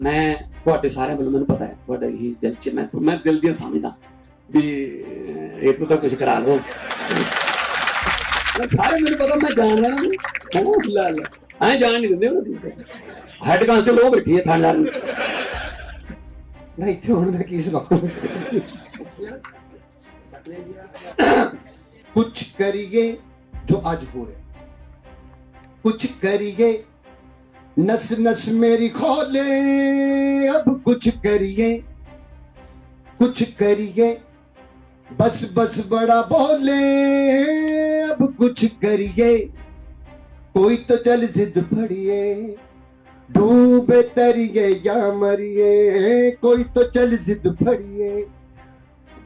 ਮੈਂ ਤੁਹਾਡੇ ਸਾਰਿਆਂ ਵੱਲੋਂ, ਮੈਨੂੰ ਪਤਾ ਹੈ, ਤੁਹਾਡੇ ਹੀ ਦਿਲ 'ਚ ਮੈਂ ਮੈਂ ਦਿਲ ਦੀ ਸਮਝਦਾ ਵੀ ਇਹ ਤੋਂ ਤਾਂ ਕੁਝ ਕਰਾ ਲਓ। ਸਾਰੇ ਮੈਨੂੰ ਪਤਾ, ਮੈਂ ਜਾਣ ਵਾਲਾ ਹਾਂ ਉਹ ਲਾ ਲਾ। ਐ ਜਾਣ ਨਹੀਂ ਦਿੰਦੇ ਉਹਨਾਂ ਨੂੰ। ਹੈਡ ਕਾਂਸਟੇਬਲ ਉਹ ਬੈਠੀ ਹੈ ਥਾਣਾ ਨੂੰ ਨਹੀਂ ਤੇ ਹੁਣ ਮੈਂ ਕੀ ਸੁਣਾਉਂ ਕੁਝ ਕਰੀਏ ਜੋ ਅੱਜ ਹੋ ਰਿਹਾ। ਕੁਝ ਕਰੀਏ नस नस मेरी खोले, अब कुछ करिए कुछ करिए। बस बस बड़ा बोले, अब कुछ करिए। कोई तो चल जिद फड़िए, डूबे तरिए या मरिए। कोई तो चल जिद फड़िए,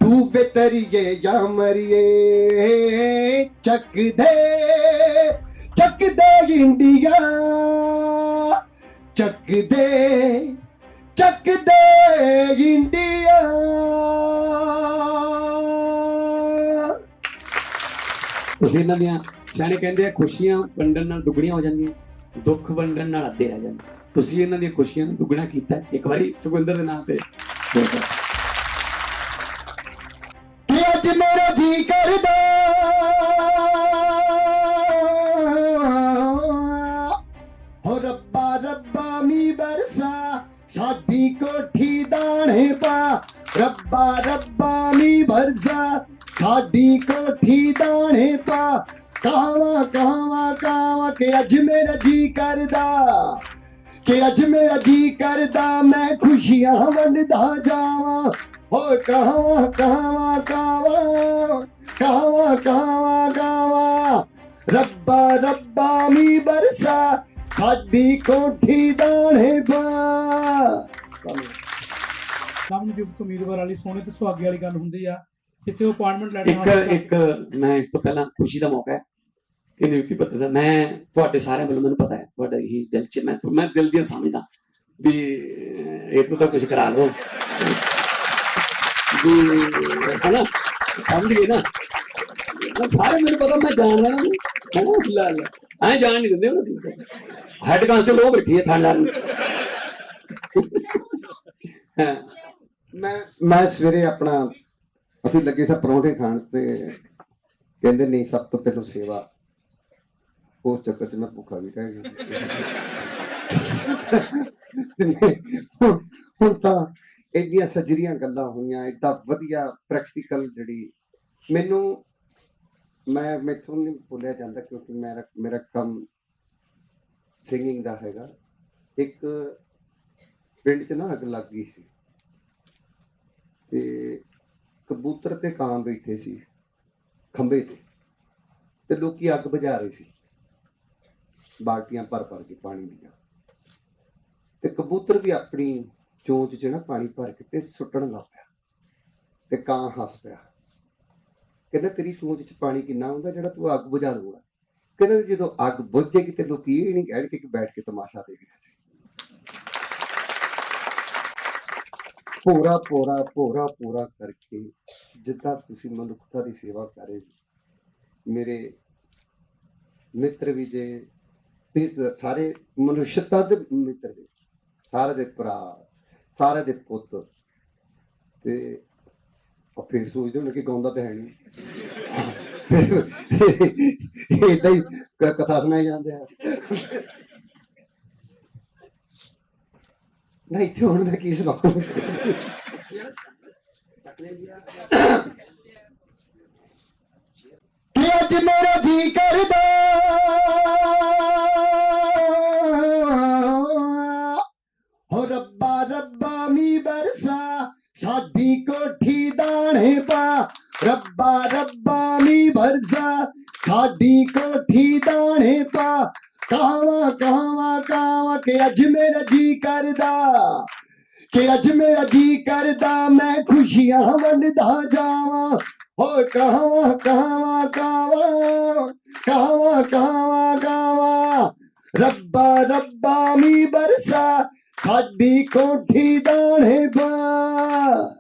डूबे तरिए या मरिए। चक दे ਚੱਕ ਇੰਡੀਆ ਚੱਕ ਦੇ ਇੰਡੀਆ। ਤੁਸੀਂ ਇਹਨਾਂ ਦੀਆਂ ਸਿਆਣੇ ਕਹਿੰਦੇ ਆ, ਖੁਸ਼ੀਆਂ ਵੰਡਣ ਨਾਲ ਦੁੱਗਣੀਆਂ ਹੋ ਜਾਂਦੀਆਂ, ਦੁੱਖ ਵੰਡਣ ਨਾਲ ਅੱਧੇ ਰਹਿ ਜਾਂਦੇ। ਤੁਸੀਂ ਇਹਨਾਂ ਦੀਆਂ ਖੁਸ਼ੀਆਂ ਨੂੰ ਦੁੱਗਣਾ ਕੀਤਾ। ਇੱਕ ਵਾਰੀ ਸੁਖਵਿੰਦਰ ਦੇ ਨਾਂ ਤੇ। ਸਾਡੀ ਦਾਣੇ ਪਾ, ਕਾਵਾ ਕਾਵਾ ਕਾਵਾ ਕਿ ਅੱਜ ਮੇਰਾ ਜੀ ਕਰਦਾ। ਕਿ ਅੱਜ ਮੇਰਾ ਜੀ ਕਰਦਾ, ਮੈਂ ਖੁਸ਼ੀਆਂ ਵੰਡਦਾ ਜਾਵਾਂ। ਹੋ ਕਹਾਵਾ ਕਹਾਵਾ ਕਾਵਾ ਕਹਾਵਾ ਕਹਾਵਾ ਕਾਵਾ। ਰੱਬਾ ਰੱਬਾ ਮੀ ਬਰਸਾ, ਸਾਡੀ ਕੋਠੀ ਦਾਣੇ ਪਾ। ਨਵਨਿਯੁਕਤ ਉਮੀਦਵਾਰ ਵਾਲੀ ਸੋਹਣੇ ਤੇ ਸੁਹਾਗੇ ਵਾਲੀ ਗੱਲ ਹੁੰਦੀ ਆ। ਜਿੱਥੇ ਉਹ ਅਪਾਇੰਟਮੈਂਟ ਲੈਣ ਇੱਕ ਇੱਕ ਮੈਂ ਇਸ ਤੋਂ ਪਹਿਲਾਂ ਖੁਸ਼ੀ ਦਾ ਮੌਕਾ ਹੈ ਕਿ ਨਿਯੁਕਤੀ ਪੱਤਰ ਦਾ ਮੈਂ ਤੁਹਾਡੇ ਸਾਰਿਆਂ ਵੱਲੋਂ ਮੈਨੂੰ ਪਤਾ ਹੈ ਤੁਹਾਡਾ ਹੀ ਦਿਲ 'ਚ ਮੈਂ ਮੈਂ ਦਿਲ ਦੀਆਂ ਸਮਝਦਾ ਵੀ ਇਹ ਤੋਂ ਤਾਂ ਕੁਝ ਕਰਾ ਲਓ। ਵੀ ਹਨਾ? ਸਮਝ ਗਏ ਨਾ? ਮੈਂ ਸਾਰੇ ਮੈਨੂੰ ਪਤਾ ਮੈਂ ਜਾਣ ਲੈਣਾ ਨਹੀਂ। ਉਹ ਲੈ ਲੈ। ਐ ਜਾਣ ਨਹੀਂ ਦਿੰਦੇ ਉਹ ਸੀ ਹੈਡ ਕਾਂਸਟੇਬਲ ਉਹ ਬੈਠੀ ਹੈ ਥਾਣੇਦਾਰ ਨੂੰ ਮੈਂ ਮੈਂ ਸਵੇਰੇ ਆਪਣਾ ਅਸੀਂ ਲੱਗੇ ਸਾਂ ਪਰੌਂਠੇ ਖਾਣ ਤੇ ਕਹਿੰਦੇ ਨਹੀਂ, ਸਭ ਤੋਂ ਪਹਿਲਾਂ ਸੇਵਾ। ਉਸ ਚੱਕਰ ਚ ਮੈਂ ਭੁੱਖਾ ਵੀ ਰਹਿ ਗਿਆ। ਹੁਣ- ਤਾਂ ਐਡੀਆਂ ਸਜਰੀਆਂ ਗੱਲਾਂ ਹੋਈਆਂ ਏਡਾ ਵਧੀਆ ਪ੍ਰੈਕਟੀਕਲ ਜਿਹੜੀ ਮੈਨੂੰ, ਮੈਂ ਮੈਥੋਂ ਨਹੀਂ ਭੁੱਲਿਆ ਜਾਂਦਾ ਕਿਉਂਕਿ ਮੇਰਾ ਮੇਰਾ ਕੰਮ ਸਿੰਗਿੰਗ ਦਾ ਹੈਗਾ। ਇੱਕ ਪਿੰਡ 'ਚ ਨਾ ਅੱਗ ਲੱਗ ਗਈ ਸੀ। ਤੇ ਕਬੂਤਰ ਤੇ ਕਾਂ ਬੈਠੇ ਸੀ, ਖੰਭੇ ਤੇ ਤੇ ਲੋਕੀ ਅੱਗ ਬੁਝਾ ਰਹੇ ਸੀ। ਬਾਲਟੀਆਂ ਭਰ ਭਰ ਕੇ ਪਾਣੀ ਦੀਆਂ। ਤੇ ਕਬੂਤਰ ਵੀ ਆਪਣੀ ਚੋਂਚ 'ਚ ਨਾ ਪਾਣੀ ਭਰ ਕੇ ਤੇ ਸੁੱਟਣ ਲੱਗ ਪਿਆ ਤੇ ਕਾਂ ਹੱਸ ਪਿਆ। ਕਹਿੰਦਾ, ਤੇਰੀ ਚੋਂਚ 'ਚ ਪਾਣੀ ਕਿੰਨਾ ਹੁੰਦਾ ਜਿਹੜਾ ਤੂੰ ਅੱਗ ਬੁਝਾ ਲੂਗਾ ਕਹਿੰਦਾ, ਜਦੋਂ ਅੱਗ ਬੁਝ ਜਾਏਗੀ ਤੇ ਲੋਕੀ ਇਹ ਨਹੀਂ ਕਹਿਣਗੇ ਕਿ ਬੈਠ ਕੇ ਤਮਾਸ਼ਾ ਦੇਖ ਰਿਹਾ ਸੀ। ਭੋਰਾ ਭੋਰਾ ਭੋਰਾ ਪੂਰਾ ਕਰਕੇ ਜਿੱਦਾਂ ਤੁਸੀਂ ਮਨੁੱਖਤਾ ਦੀ ਸੇਵਾ ਕਰ ਰਹੇ ਜੀ ਮੇਰੇ ਮਿੱਤਰ ਵੀ ਜੇ, ਤੁਸੀਂ ਸਾਰੇ ਮਨੁੱਖਤਾ ਦੇ ਮਿੱਤਰ ਜੀ, ਸਾਰੇ ਦੇ ਭਰਾ, ਸਾਰੇ ਦੇ ਪੁੱਤ, ਤੇ ਉਹ ਫਿਰ ਸੋਚਦੇ ਹੋਣੇ ਕਿ ਗਾਉਂਦਾ ਤਾਂ ਹੈ ਨਹੀਂ ਇਦਾਂ ਹੀ ਕਥਾ ਸੁਣਾਈ ਜਾਂਦੇ ਆ। ਨਹੀਂ ਇੱਥੇ ਹੁਣ ਮੈਂ ਕੀ ਸੁਣਾਉਂ ਕਿ ਅੱਜ ਮੇਰਾ ਜੀ ਕਰਦਾ ਹੋ ਰੱਬਾ ਰੱਬਾ ਮੀ ਬਰਸਾ ਸਾਡੀ ਕੋਠੀ ਦਾਣੇ ਪਾ ਰੱਬਾ ਰੱਬਾ ਮੀ ਬਰਸਾ ਸਾਡੀ ਕੋਠੀ ਦਾਣੇ ਪਾ ਕਾਵਾ ਕਾਵਾ ਕਾਵਾ ਕਿ ਅੱਜ ਮੇਰਾ ਜੀ ਕਰਦਾ। ਕਿ ਅੱਜ ਮੇਰਾ ਜੀ ਕਰਦਾ, ਮੈਂ ਖੁਸ਼ੀਆਂ ਵੰਡਦਾ ਜਾਵਾਂ। ਹੋ ਕਹਾਵਾ ਕਹਾਵਾ ਕਾਵਾ ਕਹਾਵਾ ਕਹਾਵਾ ਕਾਵਾ ਰੱਬਾ ਰੱਬਾ ਮੀ ਬਰਸਾ, ਸਾਡੀ ਕੋਠੀ ਦਾਣੇ ਪਾ।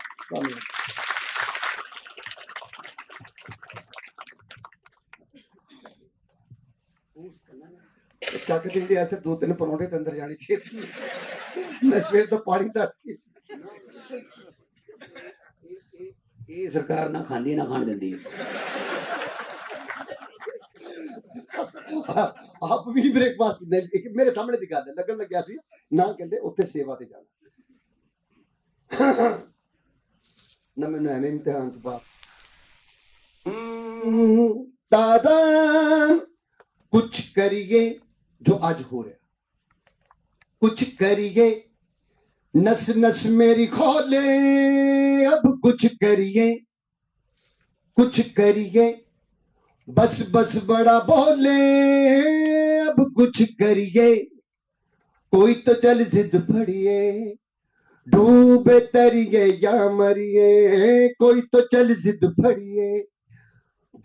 ਚੱਕ ਦਿੰਦੇ ਐ ਤੇ ਦੋ ਤਿੰਨ ਪਰੌਂਠੇ ਤੇ ਅੰਦਰ ਜਾਣੇ ਚਾਹੀਦੇ ਮੈਂ ਸਵੇਰ ਤੋਂ ਪਾਣੀ ਦਾ ਇਹ ਸਰਕਾਰ ਨਾ ਖਾਂਦੀ ਨਾ ਖਾਣ ਦਿੰਦੀ। ਆਪ ਵੀ ਬ੍ਰੇਕਫਾਸਟ ਮੇਰੇ ਸਾਹਮਣੇ ਦੀ ਗੱਲ ਹੈ ਲੱਗਣ ਲੱਗਿਆ ਸੀ ਨਾ ਕਹਿੰਦੇ ਉੱਥੇ ਸੇਵਾ ਤੇ ਜਾਣਾ। ਨਾ ਮੈਨੂੰ ਐਵੇਂ ਇਮਤਿਹਾਨ ਪਾ ਹਮ, ਦਾਦਾ ਕੁਛ ਕਰੀਏ। जो आज हो रहा कुछ करिए, नस नस मेरी खोले, अब कुछ करिए। कुछ करिए, बस बस बड़ा बोले, अब कुछ करिए। कोई तो चल जिद फड़िए, डूबे तरिए या मरिए। कोई तो चल जिद फड़िए।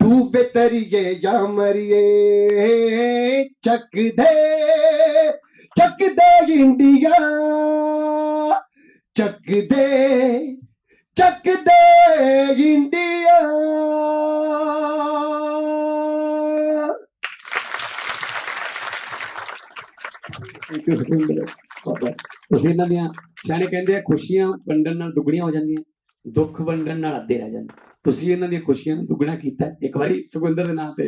ਡੂਬੇ ਤਰੀਏ ਜਾਂ ਮਰੀਏ ਚੱਕਦੇ ਚੱਕਦੇ ਇੰਡੀਆ ਚੱਕਦੇ ਚੱਕਦੇ ਇੰਡੀਆ ਤੁਸੀਂ ਇਹਨਾਂ ਦੀਆਂ ਸਿਆਣੇ ਕਹਿੰਦੇ ਆ ਖੁਸ਼ੀਆਂ ਵੰਡਣ ਨਾਲ ਦੁੱਗਣੀਆਂ ਹੋ ਜਾਂਦੀਆਂ। ਦੁੱਖ ਵੰਡਣ ਨਾਲ ਅੱਧੇ ਰਹਿ ਜਾਂਦੇ। ਤੁਸੀਂ ਇਹਨਾਂ ਦੀਆਂ ਖੁਸ਼ੀਆਂ ਨੂੰ ਦੁੱਗਣਾ ਕੀਤਾ। ਇੱਕ ਵਾਰੀ ਸੁਖਵਿੰਦਰ ਦੇ ਨਾਂ ਤੇ